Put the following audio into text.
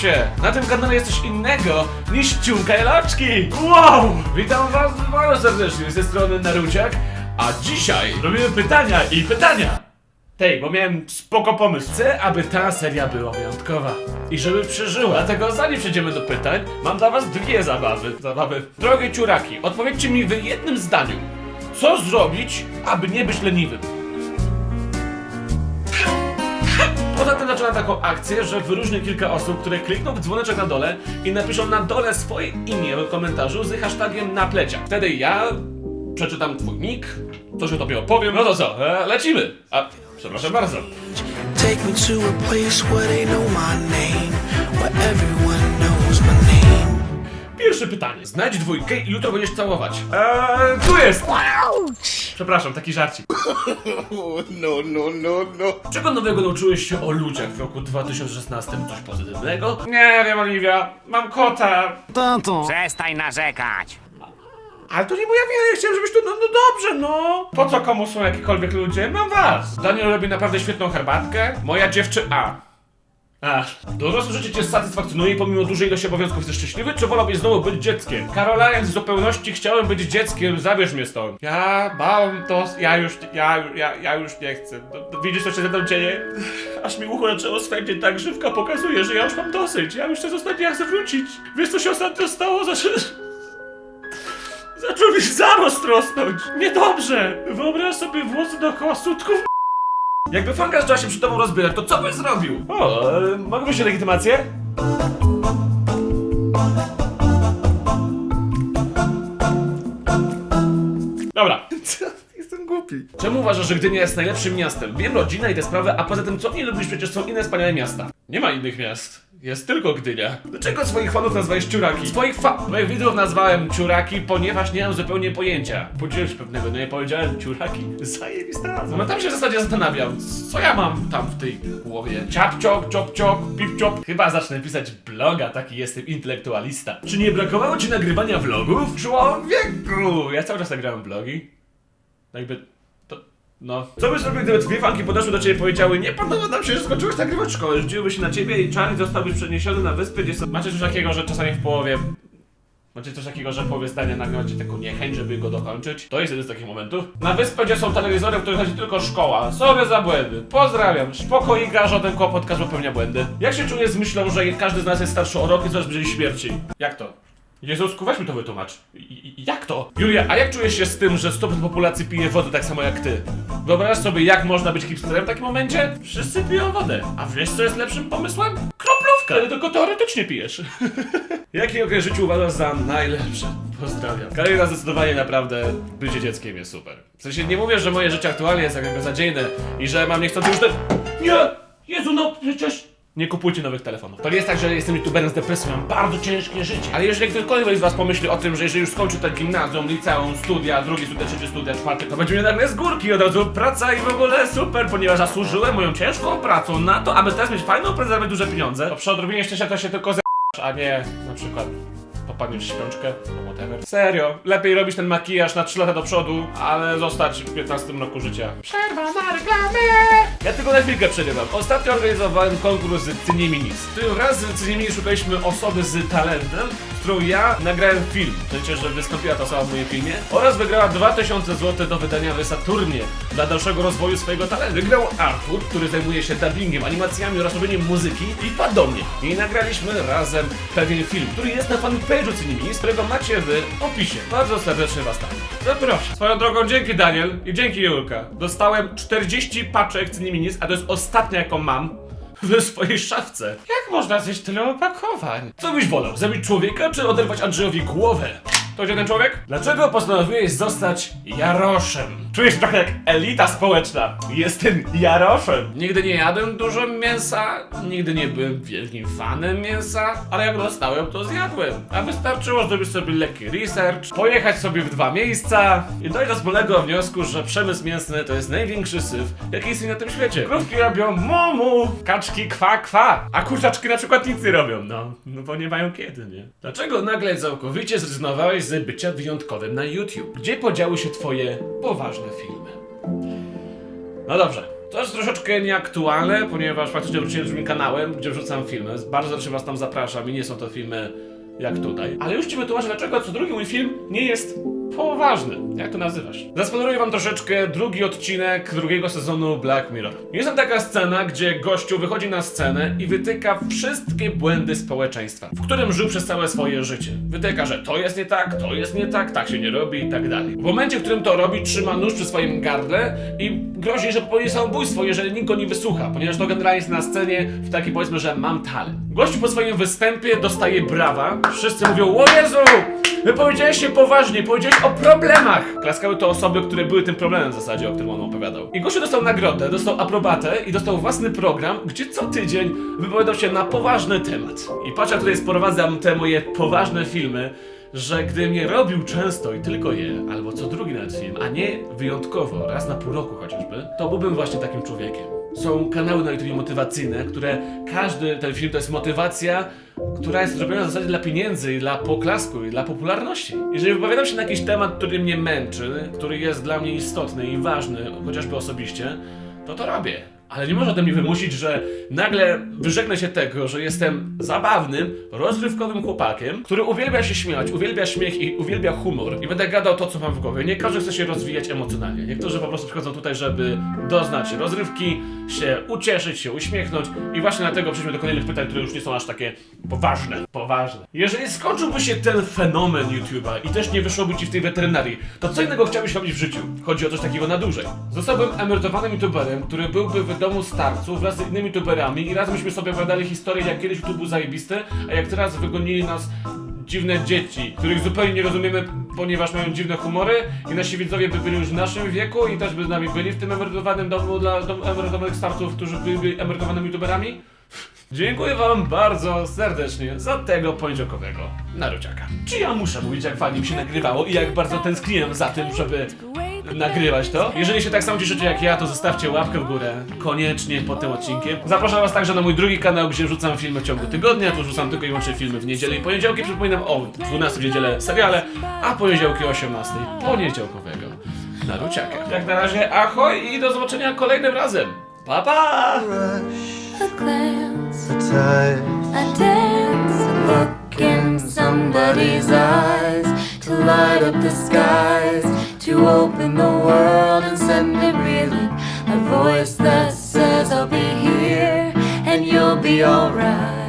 Się! Na tym kanale jest coś innego niż ciunka i! Wow! Witam was bardzo serdecznie, ze strony Naruciak, a dzisiaj robimy pytania i pytania! Tej, bo miałem spoko pomysł. Chcę, aby ta seria była wyjątkowa. I żeby przeżyła. Dlatego zanim przejdziemy do pytań, mam dla was dwie zabawy. Zabawy. Drogie ciuraki, odpowiedzcie mi w jednym zdaniu. Co zrobić, aby nie być leniwym? Zaczynam taką akcję, że wyróżnię kilka osób, które klikną w dzwoneczek na dole i napiszą na dole swoje imię w komentarzu z hashtagiem na pleciach. Wtedy ja przeczytam twój nick, coś o tobie opowiem, no to co, e, lecimy! A, przepraszam bardzo. Take me to a place where they know my name, where everyone knows. Pierwsze pytanie. Znajdź dwójkę i jutro będziesz całować. Eee, tu jest! Przepraszam, taki żarcik. No, no, no, no. Czego nowego nauczyłeś się o ludziach w roku 2016? Coś pozytywnego? Nie wiem, Oliwia. Mam kota. Przestań narzekać. Ale to nie moja wina, ja chciałem, żebyś tu, no, no dobrze, no. Po co komu są jakiekolwiek ludzie? Mam was. Daniel robi naprawdę świetną herbatkę. Moja dziewczyna. A, dorosłe życie cię satysfakcjonuje pomimo dużej ilości obowiązków jesteś szczęśliwy, czy wolałbyś znowu być dzieckiem? Karola, jak w zupełności chciałem być dzieckiem, zabierz mnie stąd. Ja bałem to, ja już, ja, ja, ja już nie chcę. No, no, widzisz, co się ze mną dzieje? Aż mi ucho zaczęło swędzić, tak żywka pokazuje, że ja już mam dosyć. Ja już chcę zostać, ja chcę wrócić. Wiesz, co się ostatnio stało? Zaczę... Zaczął mi zarost rosnąć! Niedobrze! Wyobraź sobie włosy dookoła sutków Jakby fanka zaczęła się przy tobą rozbierać, to co byś zrobił? O, e, mogę mieć legitymację? Dobra. Głupi. Czemu uważasz, że Gdynia jest najlepszym miastem? Wiem rodzinę i te sprawy, a poza tym co nie lubisz? Przecież są inne wspaniałe miasta. Nie ma innych miast. Jest tylko Gdynia. Dlaczego swoich fanów nazwałeś ciuraki? Swoich fa... Moich widzów nazwałem ciuraki, ponieważ nie mam zupełnie pojęcia. Podzielił się pewnego, no nie powiedziałem ciuraki. Zajebista nazwa. No tam się w zasadzie zastanawiam, co ja mam tam w tej głowie. Ciapciok, ciop-ciok, pip-ciop. Chyba zacznę pisać bloga, taki jestem intelektualista. Czy nie brakowało ci nagrywania vlogów? Człowieku! Ja cały czas nagrałem vlogi. Jakby to. No. Co byś zrobił, gdyby dwie fanki podeszły do ciebie i powiedziały Nie podoba nam się, że skończyłeś nagrywać szkołę, rzuciłyby się na ciebie i Charlie zostałby przeniesiony na wyspę, gdzie są... Macie coś takiego, że czasami w połowie... Macie coś takiego, że w połowie zdania nagle macie taką niechęć, żeby go dokończyć? To jest jeden z takich momentów. Na wyspę, gdzie są telewizory, w których chodzi tylko szkoła. Sorry za błędy. Pozdrawiam. Spokoika, żaden kłopot, każdy popełnia błędy. Jak się czujesz z myślą, że każdy z nas jest starszy o rok i zaraz będzie śmierci? Jak to? Jezusku, weź mi to wytłumacz. I, jak to? Julia, a jak czujesz się z tym, że 100% populacji pije wodę tak samo jak ty? Wyobraź sobie, jak można być hipsterem w takim momencie? Wszyscy piją wodę. A wiesz, co jest lepszym pomysłem? Kroplówka! Ale tylko teoretycznie pijesz. Jaki okres życiu uważasz za najlepszy? Pozdrawiam. Kariera zdecydowanie naprawdę bycie dzieckiem jest super. W sensie nie mówię, że moje życie aktualnie jest jakby beznadziejne i że mam niechcący już te... Nie! Jezu, no przecież... Nie kupujcie nowych telefonów. To nie jest tak, że jestem youtuberem z depresją, mam bardzo ciężkie życie. Ale jeżeli ktokolwiek z was pomyśli o tym, że jeżeli już skończy to gimnazjum, liceum, studia, drugi studia, trzeci studia, czwarty, to będzie mnie nagle z górki od razu praca i w ogóle super, ponieważ zasłużyłem moją ciężką pracą na to, aby teraz mieć fajną pracę, zarabiać duże pieniądze. To przy odrobinie szczęścia to się tylko z a nie na przykład popadniesz w śpiączkę, no whatever. Serio, lepiej robić ten makijaż na 3 lata do przodu, ale zostać w 15 roku życia. Przerwa na reklamy! Ja tylko na chwilkę przerywam. Ostatnio organizowałem konkurs z Cyniminis. W którym wraz z Cyniminis szukaliśmy osoby z talentem, którą ja nagrałem film. W sensie, że wystąpiła ta osoba w moim filmie. Oraz wygrała 2000 zł do wydania w Saturnie dla dalszego rozwoju swojego talentu. Wygrał Artur, który zajmuje się dubbingiem, animacjami oraz robieniem muzyki i wpadł do mnie. I nagraliśmy razem pewien film, który jest na fanpage'u Cyniminis, którego macie w opisie. Bardzo serdecznie was tam. Zapraszam. Swoją drogą dzięki Daniel i dzięki Julka. Dostałem 40 paczek Cyniminis, a to jest ostatnia jaką mam w swojej szafce. Jak można zjeść tyle opakowań? Co byś wolał? Zabić człowieka, czy oderwać Andrzejowi głowę? To gdzie ten człowiek? Dlaczego postanowiłeś zostać Jaroszem? Czujesz się trochę jak elita społeczna. Jestem Jaroszem. Nigdy nie jadłem dużo mięsa, nigdy nie byłem wielkim fanem mięsa, ale jak dostałem, to zjadłem. A wystarczyło zrobić sobie lekki research, pojechać sobie w dwa miejsca i dojść do wspólnego wniosku, że przemysł mięsny to jest największy syf, jaki istnieje na tym świecie. Krówki robią mumu, kaczki kwa kwa, a kurczaczki na przykład nic nie robią, no. No bo nie mają kiedy, nie? Dlaczego nagle całkowicie zrezygnowałeś z bycia wyjątkowym na YouTube? Gdzie podziały się twoje poważne filmy? No dobrze. To jest troszeczkę nieaktualne, ponieważ faktycznie wróciłem z moim kanałem, gdzie wrzucam filmy. Bardzo serdecznie was tam zapraszam i nie są to filmy jak tutaj. Ale już ci wytłumaczę, dlaczego co drugi mój film nie jest poważny. Jak to nazywasz? Zaspoileruję wam troszeczkę drugi odcinek drugiego sezonu Black Mirror. Jest tam taka scena, gdzie gościu wychodzi na scenę i wytyka wszystkie błędy społeczeństwa, w którym żył przez całe swoje życie. Wytyka, że to jest nie tak, to jest nie tak, tak się nie robi i tak dalej. W momencie, w którym to robi, trzyma nóż przy swoim gardle i grozi, że popełni samobójstwo, jeżeli nikt go nie wysłucha, ponieważ to generalnie jest na scenie w takiej powiedzmy, że mam talent. Gościu po swoim występie dostaje brawa. Wszyscy mówią, o Jezu! Wy powiedziałeś się poważnie, powiedziałeś o problemach! Klaskały to osoby, które były tym problemem w zasadzie, o którym on opowiadał. I gościu dostał nagrodę, dostał aprobatę i dostał własny program, gdzie co tydzień wypowiadał się na poważny temat. I patrz, jak tutaj sprowadzam te moje poważne filmy, że gdybym je robił często i tylko je, albo co drugi nawet film, a nie wyjątkowo, raz na pół roku chociażby, to byłbym właśnie takim człowiekiem. Są kanały na YouTube motywacyjne, które każdy ten film to jest motywacja, która jest zrobiona w zasadzie dla pieniędzy i dla poklasku i dla popularności. Jeżeli wypowiadam się na jakiś temat, który mnie męczy, który jest dla mnie istotny i ważny, chociażby osobiście, to to robię. Ale nie można ode mnie wymusić, że nagle wyrzeknę się tego, że jestem zabawnym, rozrywkowym chłopakiem, który uwielbia się śmiać, uwielbia śmiech i uwielbia humor. I będę gadał to, co mam w głowie. Nie każdy chce się rozwijać emocjonalnie. Niektórzy po prostu przychodzą tutaj, żeby doznać rozrywki, się ucieszyć, się uśmiechnąć. I właśnie dlatego przejdźmy do kolejnych pytań, które już nie są aż takie poważne. Poważne. Jeżeli skończyłby się ten fenomen YouTube'a i też nie wyszłoby ci w tej weterynarii, to co innego chciałbyś robić w życiu? Chodzi o coś takiego na dłużej. Zostałbym emerytowanym YouTuberem, który byłby w domu starców wraz z innymi YouTuberami i razem byśmy sobie opowiadali historię, jak kiedyś YouTube był zajebisty, a jak teraz wygonili nas dziwne dzieci, których zupełnie nie rozumiemy, ponieważ mają dziwne humory i nasi widzowie by byli już w naszym wieku i też by z nami byli w tym emerytowanym domu dla emerytowanych starców, którzy byli emerytowanymi YouTuberami. Dziękuję wam bardzo serdecznie za tego poniedziałkowego naruciaka. Czy ja muszę mówić, jak fajnie mi się nagrywało i jak bardzo tęskniłem za tym, żeby nagrywać to. Jeżeli się tak samo cieszycie jak ja, to zostawcie łapkę w górę. Koniecznie pod tym odcinkiem. Zapraszam was także na mój drugi kanał, gdzie wrzucam filmy w ciągu tygodnia. Tu wrzucam tylko i wyłącznie filmy w niedzielę i poniedziałki. Przypominam o 12 w niedzielę seriale, a poniedziałki o 18 poniedziałkowego naruciaka. Jak na razie ahoj i do zobaczenia kolejnym razem. Pa pa! a glance, a a look in somebody's eyes to light up the skies, to open the world and send it reeling. A voice that says I'll be here and you'll be alright.